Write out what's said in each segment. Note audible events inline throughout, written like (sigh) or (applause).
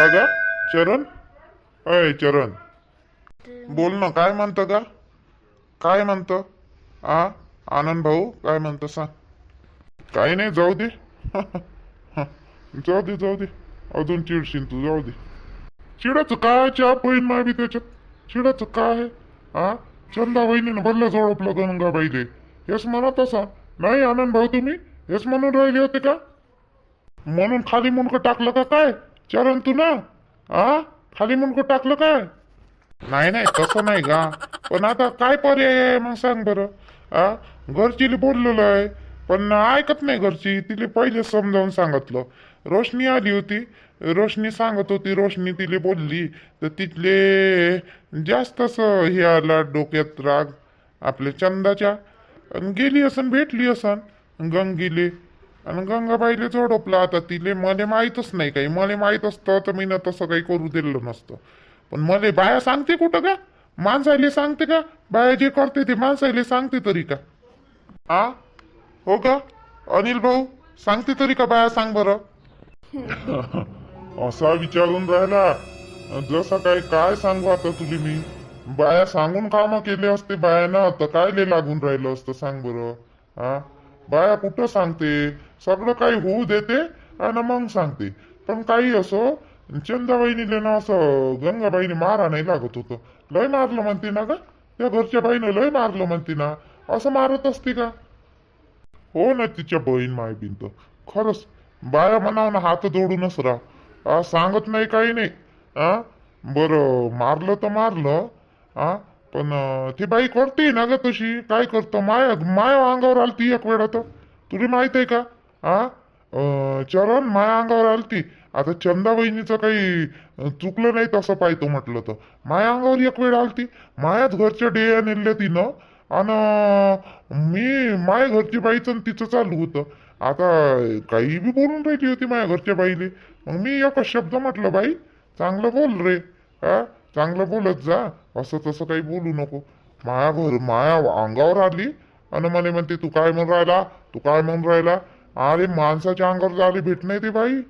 का ग? चरण? अय चरण. बोल ना काय म्हणतं का काय म्हणतं? आ? आनंद भाऊ काय म्हणतो सांग. काही नाही जाऊ दे. (laughs) जाऊ दे जाऊ दे. अजून चिडशील तू जाऊ दे. चिडाचं काय चहा पहिन मावी त्याच्यात? चिडाचं काय आहे? हा चंदा वहिनीनं भरलं झोडपलं गंगाबाईले हेच म्हणत असा. नाही आनंद भाऊ तुम्ही? हेच म्हणून राहिले होते का? म्हणून खाली मुंडकं टाकलं का काय? चरण तू ना? आ? खाली मुंडकं टाकलं काय? नाही नाही तसं नाही का पण आता काय पर्याय आहे? मग सांग बरं. आ? घरचीला बोललेलं आहे पण ऐकत नाही घरची. तिला पहिले समजावून सांगितलं. रोशनी आली होती. रोशनी सांगत होती रोशनी तिले बोलली तर तिथले जास्तच हे आला डोक्यात राग आपल्या चंदाच्या. आणि गेली असन भेटली असन. गंगीले. आणि गंगाबाईले झोडपलं आता तिले मला माहीतच नाही काही. मला माहीत असतं तर मी ना तसं काही करू दिलं नसतं. पण मला बाया सांगते कुठं का? माणसाले सांगते का? बाया जे करते ते माणसाले सांगते तरी का? आ? हो का? अनिल भाऊ सांगते तरी का बाया सांग बरं? (laughs) असा विचारून राहिला. जसं काय काय सांगू आता तुली मी? बाया सांगून कामं केले असते बायानं. तर काय ले लागून राहिलं असतं सांग बरं? हा बाया कुठं सांगते? सगळं काही होऊ देते आणि मग सांगते. पण काही असो चंदाबाईनीले ना असं गंगाबाईने मारा नाही लागत होतं. लय मारलं म्हणते ना का त्या घरच्या बाईनं लय मारलं म्हणते ना? असं मारत असते का? हो ना तिच्या बहीण माय बिंत. खरंच बाया म्हणावं ना हात जोडूनच राहा. सांगत नाही काही नाही. आ? बरं मारलं तर मारलं. आ? पण ती बाई करते ना ग तशी? काय करतं? माया माया अंगावर आलती एक वेळा तर. तुला माहीत आहे का? आ? चरण माया अंगावर आलती. आता चंदा बहिणीचं काही चुकलं नाही तसं पाहतो म्हटलं तर. माया अंगावर एक वेळ आलती. मायाच घरच्या डेया नेल्या तिनं. आणि मी माया घरची बाईचं आणि तिचं चालू होतं. आता काही बी बोलून राहिली होती माझ्या घरच्या बाईले. मग मी एकच शब्द म्हटलं बाई चांगलं बोल रे. हा चांगलं बोलत जा. असं तसं काही बोलू नको. माया घर माया अंगावर आली आणि मला म्हणते तू काय म्हणून राहिला? तू काय म्हणून राहिला? अरे माणसाच्या अंगावर झाली भेट नाही ते बाई.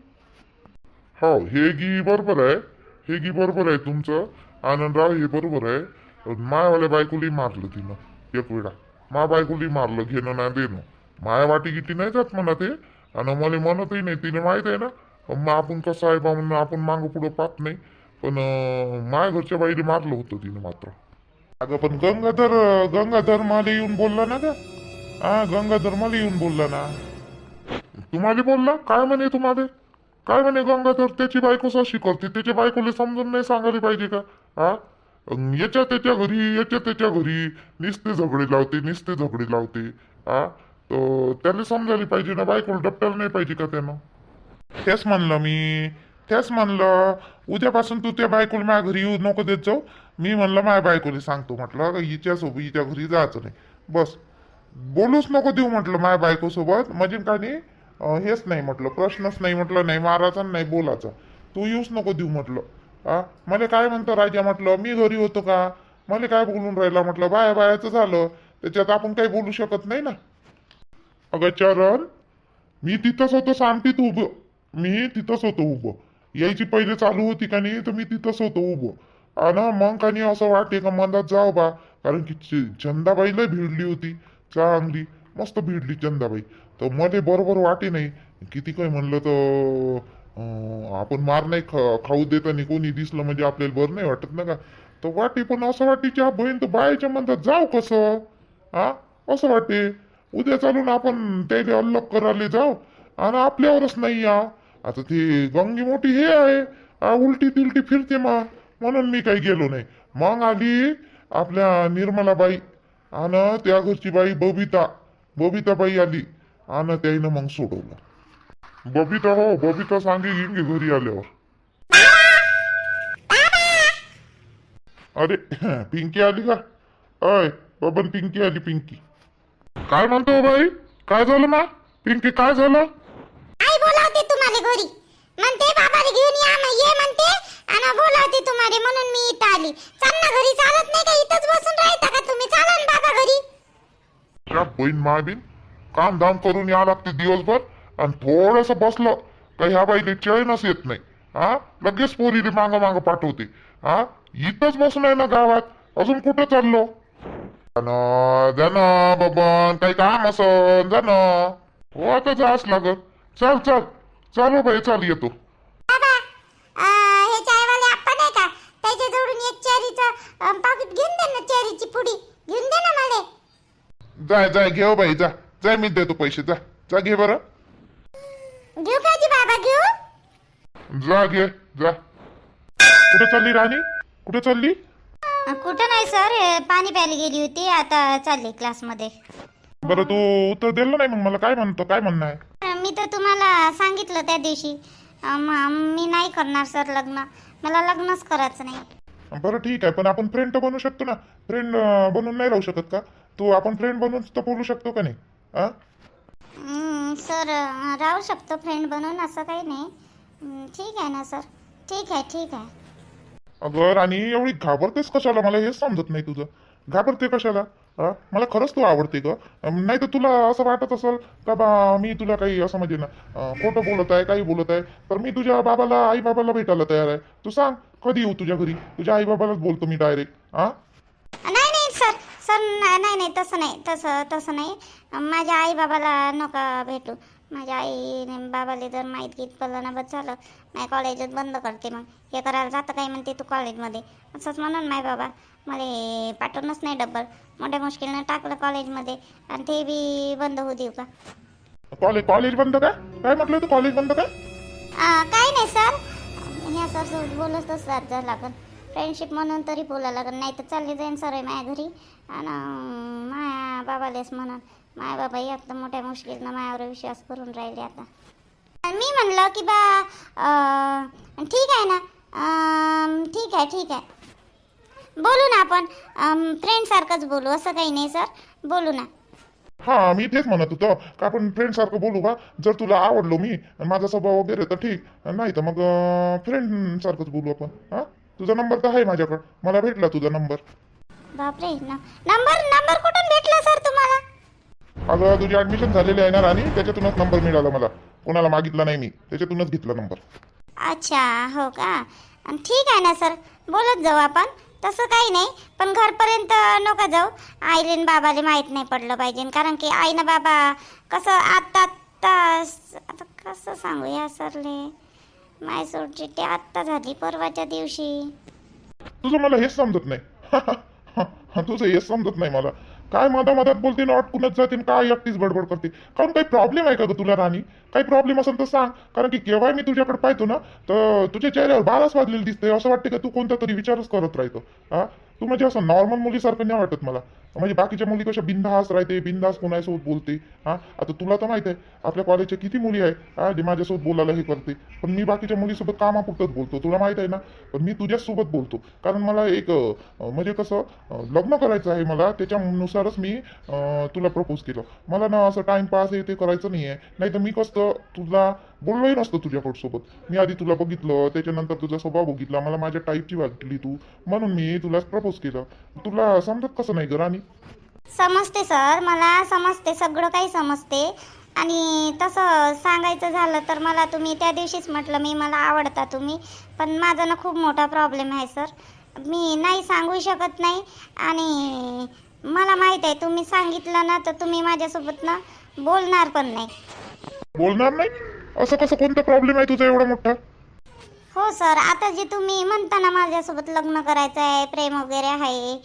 हो हे गी बरोबर आहे. हे गी बरोबर आहे तुमचं. आनंदराव हे बरोबर आहे. मायावाल्या बायकोली मारलं तिनं एक वेळा. मा बायकोली मारलं घेणं नाही देणं. माया वाटी गिटी नाही जात म्हणा ते. आणि मला म्हणतही नाही तिने माहीत आहे ना मग आपण कसं आहे बा म्हणून आपण मागं पुढं पाहत नाही. पण माया घरच्या बाईने मारलं होतं तिने मात्र. अगं पण गंगाधर गंगाधर मला येऊन बोलला ना का हा गंगाधर मला येऊन बोलला ना? तुम्हाला बोलला? काय म्हणे तुम्हाला काय म्हणे गंगाधर? त्याची बायको अशी करते. त्याच्या बायकोला समजून नाही सांगायला पाहिजे का? हा याच्या त्याच्या घरी याच्या त्याच्या घरी. निस्ते झगडे लावते निस्ते झगडे लावते. हा तर त्याला समजायला पाहिजे ना बायकोला डपटायला नाही पाहिजे का त्यानं? तेच म्हणलं मी. तेच म्हणलं उद्यापासून तू त्या बायकोला माझ्या घरी येऊ नको देत जाऊ. मी म्हणलं माझ्या बायकोला सांगतो म्हटलं हिच्यासोबत हिच्या घरी जायचं नाही. बस. बोलूच नको देऊ म्हटलं माझ्या बायकोसोबत. म्हणजे काय नाही हेच नाही म्हटलं प्रश्नच नाही म्हटलं नाही मारायचा नाही बोलायचा. तू येऊच नको देऊ म्हटलं. हा मला काय म्हणतो राजा म्हटलं मी घरी होतो का? मला काय बोलून राहिला म्हटलं बाया बायाचं झालं. त्याच्यात आपण काही बोलू शकत नाही ना. अगं चरण मी तिथंच होतो सांगतीत उभं. मी तिथंच होतो उभं. यायची पहिले चालू होती का नाही तर मी तिथंच होतो उभं. आणि मग का नाही असं वाटे का मनात जाव बा. कारण की चंदाबाई चंदाबाईला भिडली होती. चांगली मस्त भिडली चंदाबाई. तर मध्ये बरोबर वाटे नाही. किती काय म्हणलं तर आपण मार नाही खाऊ देता नाही कोणी दिसलं म्हणजे आपल्याला बरं नाही वाटत ना का? तर वाटे पण असं वाटीची हा बहीण तर बायाच्या म्हणतात जाऊ कसं? हा? असं वाटे. उद्या चालून आपण त्याला अल्लग करायला जाऊ आणि आपल्यावरच नाही या. आता ती गंगी मोठी हे आहे. आ, उलटी तिलटी फिरते मग म्हणून मी काही गेलो नाही. मग आली आपल्या निर्मलाबाई. आणि त्या घरची बाई बबिता. बबिताबाई आली. आणि त्याईनं मग सोडवलं. बबिता हो बबिता सांगे गिंगे घरी आल्यावर. अरे पिंकी आली का? अय बबन पिंकी आली पिंकी. काय म्हणतो हो बाई? काय झालं मा? पिंकी काय झालं? घरी. म्हणते बाबाला घेऊन या ना ये म्हणते. आणि बोलावते तुम्हाला म्हणून मी इथं आली. चाल ना घरी चालत नाही का? इथंच बसून राहता का तुम्ही? चाला ना बाबा घरी. त्या बहीण मायबीन काम धाम करून या लागते दिवसभर. आणि थोडस बसलं का ह्या बाईले चैनच येत नाही. हा लगेच पोरीने मागं मागं पाठवते. हा इथंच बसून आहे ना गावात. अजून कुठं चाललो? जा बबन काही काम असन जा ना हो आता जास लागत चल चल. चालू बाई चाल येतो. बाबा अं, हे चायवाले आप्पा नाही का? त्याच्या जोडून एक चेरीचं पाकिट घेऊन दे ना चेरीची पुडी. घेऊन दे ना मला. जाय जाय घेऊ बाई जा. जाय मी देतो पैसे जा. जा घे बरं. घेऊ का जी बाबा घेऊ? जा घे जा. कुठे चालली राणी? कुठे चालली? कुठं नाही सर पाणी प्यायला गेली होती आता चालली क्लासमध्ये बरं तू उत्तर दिलं नाही मग मला काय म्हणतो काय म्हणणं आहे? मी तर तुम्हाला सांगितलं त्या दिवशी. म- नाही करणार सर लग्न. मला लग्नच करायचं नाही. बरं ठीक आहे पण आपण फ्रेंड तर बनू शकतो ना. फ्रेंड बनून नाही राहू शकत का? तू आपण फ्रेंड बनून तर बोलू शकतो का नाही? हा सर राहू शकतो. फ्रेंड बनून असं काही नाही. ठीक आहे ना सर. ठीक आहे ठीक आहे. अगं राणी एवढी घाबरतेस कशाला? मला हेच समजत नाही तुझं. घाबरते कशाला? मला खरंच तू आवडते ग. नाही तर तुला असं वाटत असेल का बा मी तुला काही असं म्हणजे ना अं, खोटं बोलत आहे काही बोलत आहे तर मी तुझ्या बाबाला आई बाबाला भेटायला तयार आहे. तू सांग कधी येऊ तुझ्या घरी? तुझ्या आई बाबालाच बोलतो मी डायरेक्ट हा नाही नाही सर सर न- नाही नाही तसं नाही तसं तसं नाही. माझ्या आई बाबाला नका भेटू. माझ्या आई आणि बाबाला जर माहीत गीत पडलं ना बस झालं माझ्या कॉलेजच बंद करते मग. हे करायला जातं काय म्हणते तू कॉलेजमध्ये असंच म्हणून माय बाबा. मला पाठवूनच नाही डब्बल मोठ्या मुश्किलनं टाकलं कॉलेजमध्ये आणि ते बी बंद होऊ देऊ का? कॉलेज कॉलेज बंद काय काय म्हटलं तू कॉलेज बंद काय आ, काही नाही सर. ह्या सर बोलत तसं जा लागन. फ्रेंडशिप म्हणून तरी बोलायला लागन नाही तर चालली जाईन सर आहे माझ्या घरी. आणि माया बाबालेच म्हणून. माया बाबा एकदम मोठ्या मुश्किलनं माझ्यावर विश्वास करून राहिले आता. मी म्हणलं की बा ठीक आहे ना. ठीक आहे ठीक आहे. बोलू ना आपण. फ्रेंडसारखंच बोलू असं काही नाही सर. बोलू ना. हा मी तेच म्हणत होतो. का आपण फ्रेंड सारखं बोलू का? जर तुला आवडलो मी आणि माझा स्वभाव वगैरे तर ठीक. नाही तर मग फ्रेंड सारखंच बोलू आपण. हा? तुझा नंबर तर आहे माझ्याकडं. मला भेटला तुझा नंबर बापरे नंबर नंबर तुम्हाला अगं तुझी ऍडमिशन झालेली आहे ना राणी? त्याच्यातूनच नंबर मिळाला मला. कोणाला मागितला नाही मी. त्याच्यातूनच घेतला नंबर अच्छा हो का? ठीक आहे ना सर. बोलत जाऊ आपण. तसं काही नाही. पण घरपर्यंत नका जाऊ. आईले न बाबाले माहीत नाही पडलं पाहिजे. कारण की आई ना बाबा कसं आत्ता आत्ता आता कसं सांगू या सरले? माय सोडची ते आत्ता झाली परवाच्या दिवशी. तुझं मला हेच समजत नाही. (laughs) तुझं हेच समजत नाही मला. काय मधा मधात बोलते ना अटकूनच जाते आणि काय एकटीच बडबड करते? कारण काही प्रॉब्लेम आहे का ग तुला राणी? काही प्रॉब्लेम असेल तर सांग. कारण की केव्हा मी तुझ्याकडे पाहतो ना तर तुझ्या चेहऱ्यावर बाराच वाजलेली दिसते असं वाटतं का तू कोणता तरी विचारच करत राहतो. हा? तू म्हणजे असं नॉर्मल मुलीसारखं नाही वाटत मला. म्हणजे बाकीच्या मुली कशा बिनधास राहते बिनधास कोणासोबत बोलते हा? आता तुला तर माहीत आहे आपल्या कॉलेजच्या किती मुली आहे हा? जे माझ्यासोबत बोलायला हे करते. पण मी बाकीच्या मुलीसोबत कामापुरतच बोलतो. तुला माहीत आहे ना? पण मी तुझ्यासोबत बोलतो. कारण मला एक म्हणजे कसं लग्न करायचं आहे मला त्याच्यानुसारच मी तुला प्रपोज केलं. मला ना असं टाइमपास हे ते करायचं नाही आहे नाही तर मी कसं तुला बोललोही नसतं तुझ्याकडं सोबत मी आधी तुला बघितलं त्याच्यानंतर तुझा स्वभाव बघितला मला माझ्या टाईपची वाटली तू. म्हणून मी तुला प्रपोज केलं. तुला समजत कसं नाही ग राणी? समजते सर मला समजते सगळं काही समजते. आणि तसं सांगायचं झालं तर मला तुम्ही त्या दिवशीच म्हटलं मी मला आवडता तुम्ही. पण माझा ना खूप मोठा प्रॉब्लेम आहे सर मी नाही सांगू शकत नाही. आणि मला माहीत आहे तुम्ही सांगितलं ना तर तुम्ही माझ्यासोबत ना बोलणार पण नाही. बोलणार नाही? असं कसं कोणता प्रॉब्लेम आहे तुझा एवढा मोठा? हो सर आता जे तुम्ही म्हणता ना माझ्यासोबत लग्न करायचं आहे प्रेम वगैरे आहे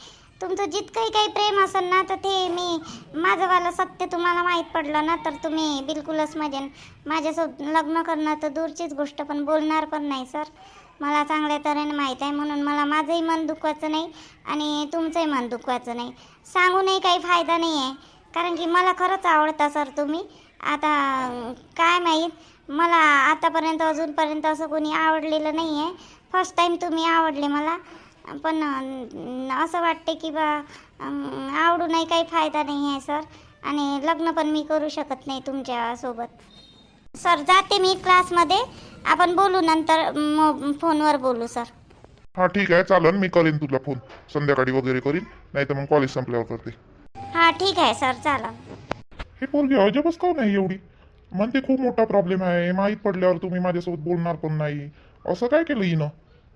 तुमचं जितकंही काही प्रेम असेल ना तर ते मी माझंवालं सत्य तुम्हाला माहीत पडलं ना तर तुम्ही बिलकुलच म्हणजे माझ्यासोबत लग्न करणं तर दूरचीच गोष्ट पण बोलणार पण नाही सर मला चांगल्या तऱ्हेने माहीत आहे म्हणून मला माझंही मन दुखवायचं नाही आणि तुमचंही मन दुखवायचं नाही. सांगूनही काही फायदा नाही आहे कारण की मला खरंच आवडता सर तुम्ही. आता काय माहीत मला आतापर्यंत अजूनपर्यंत असं कोणी आवडलेलं नाही आहे फर्स्ट टाईम तुम्ही आवडले मला. पण असं वाटते की बा आवडूनही काही फायदा नाही आहे सर. आणि लग्न पण मी करू शकत नाही तुमच्यासोबत सर जाते मी क्लासमध्ये. आपण बोलू नंतर फोनवर बोलू सर. हा ठीक आहे. चालन मी करीन तुला फोन. संध्याकाळी वगैरे करीन नाही तर मग कॉलेज संपल्यावर करते. हां ठीक आहे सर. चला हे पोरगी अजबच का नाही एवढी? म्हणते खूप मोठा प्रॉब्लेम आहे. माहीत पडल्यावर तुम्ही माझ्यासोबत बोलणार पण नाही. असं काय केलं हिनं?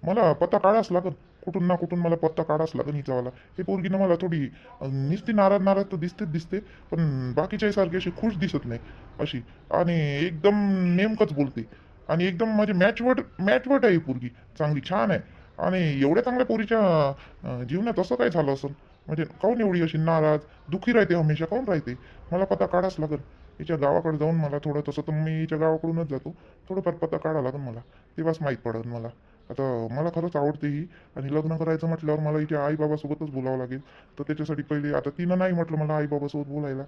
मला पत्ता काढाच लागत कुठून ना कुठून मला पत्ता काढाच लागत हिचावाला हे पोरगीनं मला थोडी निसती नाराज नाराज तर दिसतेच दिसते पण बाकीच्याही सारखी अशी खुश दिसत नाही. अशी. आणि एकदम नेमकंच बोलते. आणि एकदम म्हणजे मॅचवट मॅचवट आहे ही पोरगी. चांगली छान आहे. आणि एवढ्या चांगल्या पोरीच्या जीवनात असं काय झालं असेल म्हणजे काऊन एवढी अशी नाराज दुखी राहते हमेशा? काऊन राहते? मला पत्ता काढाच लागत हिच्या गावाकडे जाऊन मला थोडं तसं तर मी हिच्या गावाकडूनच जातो. थोडंफार पत्ता काढा लागेल मला. तेव्हाच माहीत पडेल मला. आता मला खरंच आवडते ही. आणि लग्न करायचं म्हटल्यावर मला हिच्या आईबाबासोबतच बोलावं लागेल. तर त्याच्यासाठी पहिले आता तिनं नाही म्हटलं मला आईबाबासोबत बोलायला.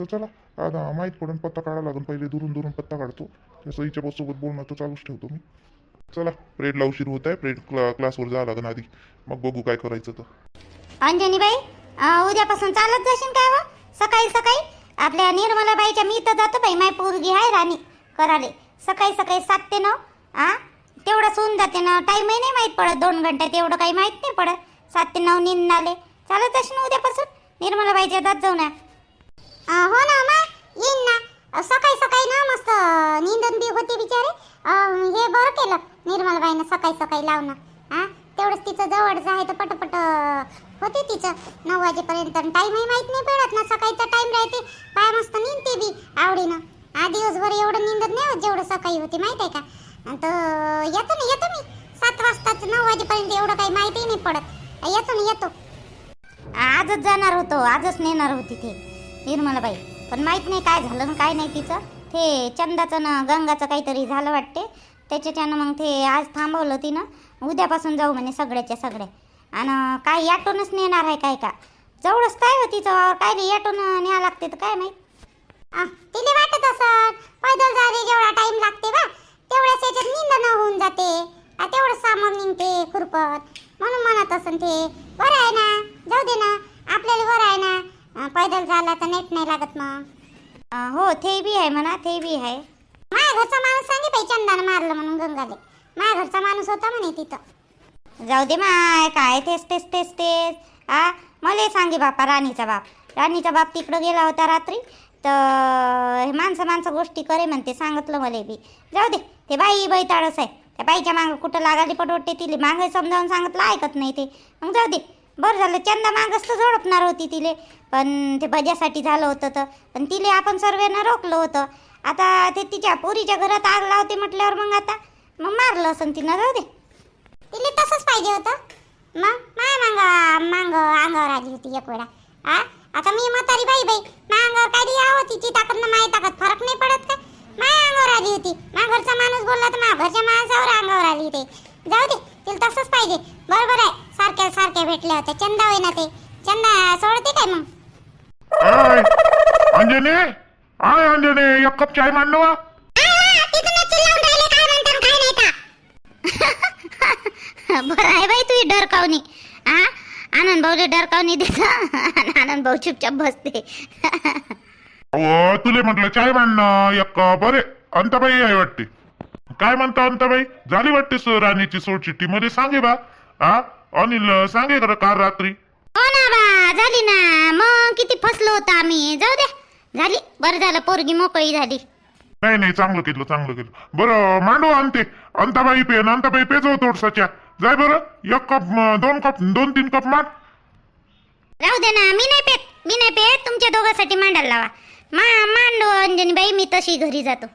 तर चला आता माहीत पडेल पत्ता काढा लागेल. पहिले दुरून दुरून पत्ता काढतो. तसं हिच्यासोबत बोलणं तर चालूच ठेवतो मी. चला प्रेडला उशीर होत आहे. प्रेड क्ला क्लासवर जावं लागेल आधी. मग बघू काय करायचं तर. अंजनीबाई अं, उद्यापासून चालत जाशील काय व? सकाळी सकाळी? आपल्या निर्मलाबाईच्या मी तर जातो बाई माय पोरगी आहे राणी. कराले सकाळी सकाळी सात ते नऊ आ? तेवढं होऊन जाते ना. टाईमही नाही माहीत पडत दोन घंट्यात एवढं काही माहीत नाही पडत. सात ते नऊ निंद आले चालत जाशील ना उद्यापासून? निर्मलाबाईच्या जात जाऊ ना हो ना मा येईन ना. सकाळी सकाळी ना मस्त निंदन बी होते बिचारे. हे बरं केलं निर्मलबाईनं सकाळी सकाळी लावणं. तेवढंच तिचं जवळचं आहे तर पटपट होते तिचं. नऊ वाजेपर्यंत टाईमही माहीत नाही पडत ना सकाळीचा टाईम राहते. पाय मस्त निंदते बी आवडीनं. आ दिवसभर एवढं निंदत नाही होत जेवढं सकाळी होते माहीत आहे का? तर येतो ना येतो मी. सात वाजताच नऊ वाजेपर्यंत एवढं काही माहितीही नाही पडत. येतो ना येतो. आजच जाणार होतो आजच नेणार होती ते. निर्मलाबाई पण माहीत नाही काय झालं ना काय नाही तिचं. ते चंदाचं ना गंगाचं काहीतरी झालं वाटते. त्याच्याच्यानं मग ते आज थांबवलं तिनं. उद्यापासून जाऊ म्हणे सगळ्याच्या सगळ्या. आणि काय याटोनच नेणार आहे काय का? जवळच काय हो तिचं वावर? काय नाही याटोन न्यावं लागते तर काय माहीत? तिने वाटत असं पैदल जायला जेवढा टाइम लागते बा तेवढ्याच याच्यात निंदन होऊन जाते. तेवढं सामान निघते खुरपत. म्हणून म्हणत असन ते बरं आहे ना जाऊ दे ना आपल्याला बरं आहे ना पैदल झाला तर नेट नाही लागत मग. हो ते बी आहे म्हणा ते बी आहे. माझ्या घरचा माणूस सांगे बाई चंदानं मारलं म्हणून गंगाले. माझ्या घरचा माणूस होता म्हणे तिथं. जाऊ दे माय काय तेच तेच तेच तेच. आ मला सांगे बापा राणीचा बाप. राणीचा बाप तिकडं गेला होता रात्री तर हे माणसं माणसं गोष्टी करे म्हणते सांगितलं मला बी. जाऊ दे ते बाई बैताळच आहे. त्या बाईच्या मागं कुठं लागाली पटवटते तिले मागं समजावून सांगितलं ऐकत नाही ते. मग जाऊ दे बरं झालं चंदा मागच तर झोडपणार होती तिले. पण ते बजासाठी झालं होतं तर. पण तिले आपण सर्वांना रोखलं होतं. आता ते तिच्या पोरीच्या घरात आग लावते म्हटल्यावर मग आता? मग मारलं असं तिनं जाऊ दे. तिला तसंच पाहिजे होतं. मग माय मांग मांग अंगावर आली होती एक वेळा. आ? आता मी म्हातारी बाई बाई. माय अंगावर काय आहो तिची ताकद ना माय ताकद. फरक नाही पडत का? माय अंगावर आली होती. माझ्या घरचा माणूस बोलला तर माझ्या घरच्या माणसावर अंगावर आली होती. जाऊ दे तिला तसंच पाहिजे. बरोबर आहे. सारख्या सारख्या भेटल्या होत्या. चंदा होई ना ते. चंदा सोडते काय मग? आय आय अंजने एक कप चाय मांडलो वा बरं आहे बाई तुझी डरकावणी आ आनंद भाऊले डरकावणी देत आनंद भाऊ चुपचाप बसते. अहो तुले म्हटलं चाय मांडणं एक कप. अरे अंताबाई आहे वाटते. काय म्हणता अंताबाई? झाली वाटते सर राणीची सोड चिठ्ठी मध्ये सांगे बा. हा अनिल सांगे खरं काल रात्री. हो ना बा झाली ना. मग किती फसलो होतो आम्ही. जाऊ दे. झाली. बरं झालं पोरगी मोकळी झाली. नाही नाही चांगलं केलं चांगलं केलं. बरं मांडू आणते. अंताबाई पेन अंताबाई पेजव थोडसाच्या जाय बरं. एक कप दोन कप दोन तीन कप मांड. राहू दे ना मी नाही पेत. मी नाही पेत तुमच्या दोघांसाठी मांडायला लावा. मा मांडू अंजनी बाई मी तशी घरी जातो.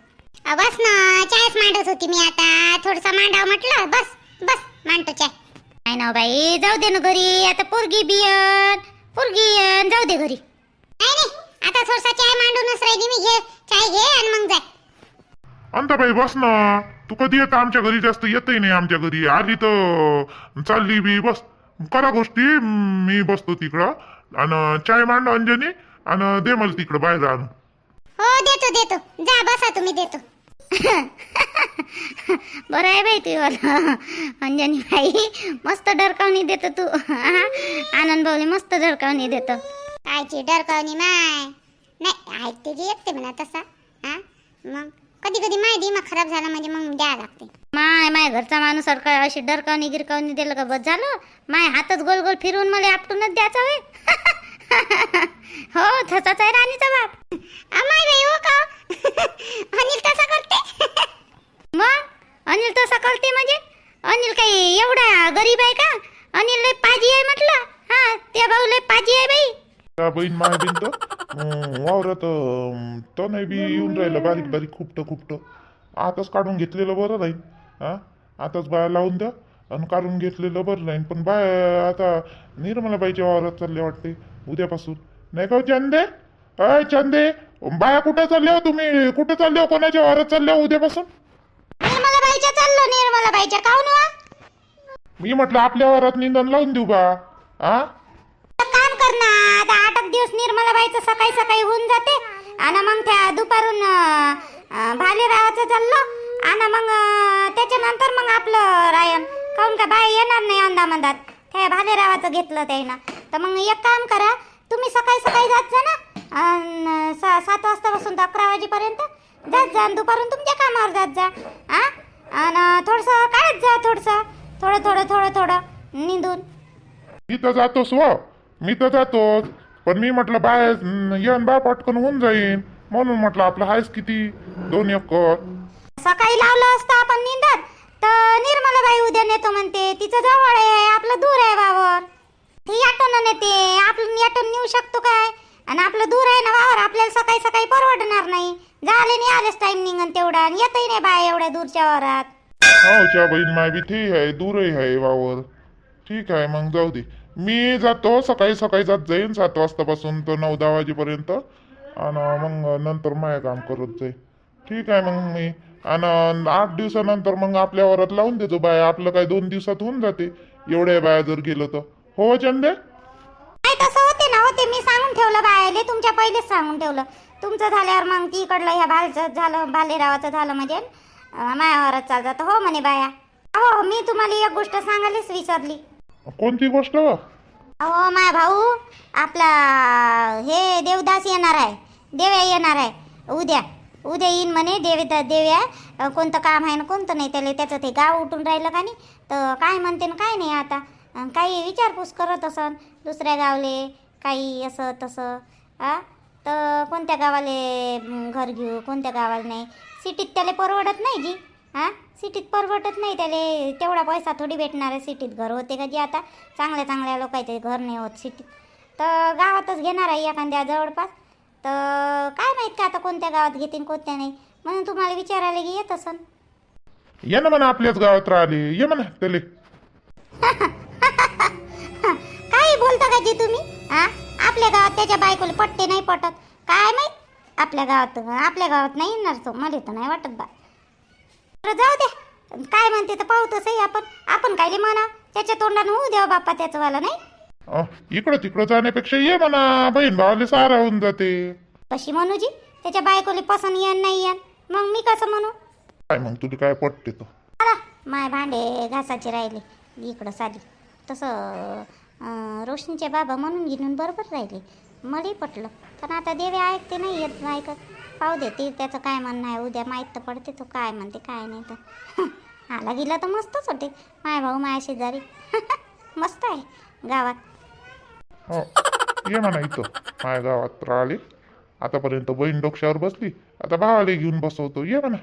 बस ना चायच मांडत होती मी आता. थोडसा मांडावं म्हटलं बस बस मांडतो चाय. नाही ना बाई जाऊ दे ना घरी. आता पोरगी बियन पोरगी येन जाऊ दे घरी. नाही नाही आता थोडसा चाय मांडूनच राहिली मी. घे चाय घे आणि मग जाय. अंताबाई बस ना. तू कधी येतं आमच्या घरी? जास्त येतही नाही आमच्या घरी. आली तर. चालली बी बस. करा गोष्टी. मी बसतो तिकडं. आणि चाय मांड अंजनी आणि दे मला तिकडं बाहेर आण हो देतो देतो. जा बसा तुम्ही देतो. बरं आहे बाई तू अंजनी बाई मस्त डरकावणी देतो तू. आनंद भाऊले मस्त डरकावणी देतो. कायची डरकावणी माय. नाही ऐकते जी येते म्हणा तसा. हा? मग? कधी कधी माय दिमाग खराब झाला म्हणजे मग द्या लागते. माय माय घरचा माणूस सारखा अशी डरकावणी गिरकावणी दिलं का बस झालं? माय हातच गोल गोल फिरवून मला आपटूनच द्यायचा वे (laughs) हो तसाच आहे राणीचा बाप. अमाय बाई हो का? (laughs) अनिल तसा करते? (laughs) मग? अनिल तसा करते म्हणजे? अनिल काही एवढा गरीब आहे का? अनिल लय पाजी आहे म्हटलं. हा त्या भाऊ लय पाजी आहे बाई. त्या बहीण माय बिन तर वावरात अं, तणय बी येऊन राहिलं. बारीक बारीक खुपटं खुपटं. आताच काढून घेतलेलं बरं राहील हा? आताच बाया लावून द्या आणि काढून घेतलेलं बरं राहील पण बाया आता निर्मलाबाईच्या वावरात चालले वाटते उद्यापासून. नाही का हो, चंदे? अय चंदे बाया कुठे चालल्या हो तुम्ही? कुठे चालले हो? कोणाच्या वावरात चालल्या हो उद्यापासून? निर्मला बाईच्या चाललो निर्मला बाईच्या. काऊन वा मी म्हटलं आपल्या वावरात निंदन लावून देऊ बा. हा? कर ना आता आठ एक दिवस निर्मला बाईचं सकाळी सकाळी होऊन जाते. आणि मग त्या दुपारून भाले अं, भालेरावाचं चाललं. आणि मग त्याच्यानंतर मग आपलं रायन. काऊन का बाई येणार नाही अंदामंदात त्या भालेरावाचं घेतलं त्यानं तर मग एक काम करा तुम्ही सकाळी सकाळी जात जा ना. सा- सात वाजतापासून तर अकरा वाजेपर्यंत जात जा. दुपारून तुमच्या कामावर जात जा. हां आणि थोडंसं काढत जा थोडंसं. थोडं थोडं थोडं थोडं. निंदून. मी तर व. मी तर जातोच पण मी म्हटलं बाय येन बा पटकन होऊन जाईन. म्हणून म्हटलं आपलं आहेच किती? दोन एकर. सकाळी लावलं असतं आपण निंदत तर निर्मलाबाई उद्या नेतो म्हणते तिचं जवळ आहे आपलं दूर आहे वावर. ती ऑटोनं नेते आपण ऑटोन नेऊ शकतो काय? आणि आपलं दूर आहे ना वावर आपल्याला सकाळी सकाळी परवडणार नाही. झाले नाही आलेच टाइम निघन तेवढा आणि येतही नाही बाय एवढ्या दूरच्या वावरात. हो च्या बहीण माय बी ते आहे दूरही आहे वावर. ठीक आहे मग जाऊ दे. मी जातो सकाळी सकाळी जात जाईन सात वाजतापासून तर नऊ दहा वाजेपर्यंत. आणि मग नंतर माय काम करत जाईन. ठीक आहे मग मी. आणि आठ दिवसानंतर मग आपल्या वरात लावून देतो बाया. आपलं काय दोन दिवसात होऊन जाते. एवढ्या बाया जर गेलं तर. हो चंदे? नाही तसं होते ना होते. मी सांगून ठेवलं बायाले. तुमच्या पहिलेच सांगून ठेवलं. तुमचं झाल्यावर मग तिकडलं ह्या भालचं झालं भालेरावाचं झालं म्हणजे अं, मायावरच चाल हो म्हणे बाया. हो मी तुम्हाला एक गोष्ट सांगायलाच विसरली कोणती गोष्ट? अहो माय भाऊ आपला हे देवदास येणार आहे. देव्या येणार आहे. उद्या. उद्या येईन म्हणे देवे देव्या. कोणतं काम आहे ना कोणतं नाही त्याला त्याचं ते गाव उठून राहिलं का नाही? तर काय म्हणते ना काय नाही आता. काही विचारपूस करत असन. दुसऱ्या गावले काही असं तसं. आ? तर कोणत्या गावाले घर घेऊ कोणत्या गावाला नाही? सिटीत त्याला परवडत नाही जी. हां? सिटीत परवडत नाही त्याले. तेवढा पैसा थोडी भेटणार आहे सिटीत. घर होते का जी आता? चांगल्या चांगल्या लोकांचे घर नाही होत सिटीत. तर गावातच घेणार आहे एखाद्या जवळपास. तर काय माहीत का आता कोणत्या गावात घेतील कोणत्या नाही? म्हणून तुम्हाला विचारायला की येत असन. ये ना म्हणा आपल्याच गावात राहिले. ये म्हणा त्याले. (laughs) काही बोलता का जी तुम्ही? हा? आपल्या गावात त्याच्या बायकोला पटते नाही पटत. काय माहीत? आपल्या गावात आपल्या गावात नाही येणार तो. मला तर नाही वाटत बा. बरं जाऊ द्या काय म्हणते तर पाहू तसंही आपण. आपण कायले म्हणा? त्याच्या तोंडानं होऊ द्यावा बाप्पा त्याचं वाला नाही इकडं तिकडं जाण्यापेक्षा ये म्हणा. बहीण भावाले सारा होऊन जाते. कशी म्हणू जी त्याच्या बायकोले पसंत येन नाही येन. मग मी कसं म्हणू? काय मग तुला काय पटते तर आला माय भांडे घासाचे राहिले. इकडं साधी तसं अं, रोशनीचे बाबा म्हणून घेऊन बरोबर राहिले. मलाही पटलं. पण आता देवे ऐकते नाही येत ऐकत पाहू दे ते त्याचं काय म्हणणं आहे? उद्या माहीत तर पडते तो काय म्हणते काय नाही तर. (laughs) आला गेला तर मस्तच होते माय भाऊ माया शेजारी. (laughs) मस्त आहे गावात. हो ये म्हणा इथं. माझ्या गावात राहिले आतापर्यंत बहीण डोक्यावर बसली. आता भावाला घेऊन बसवतो. ये म्हणा.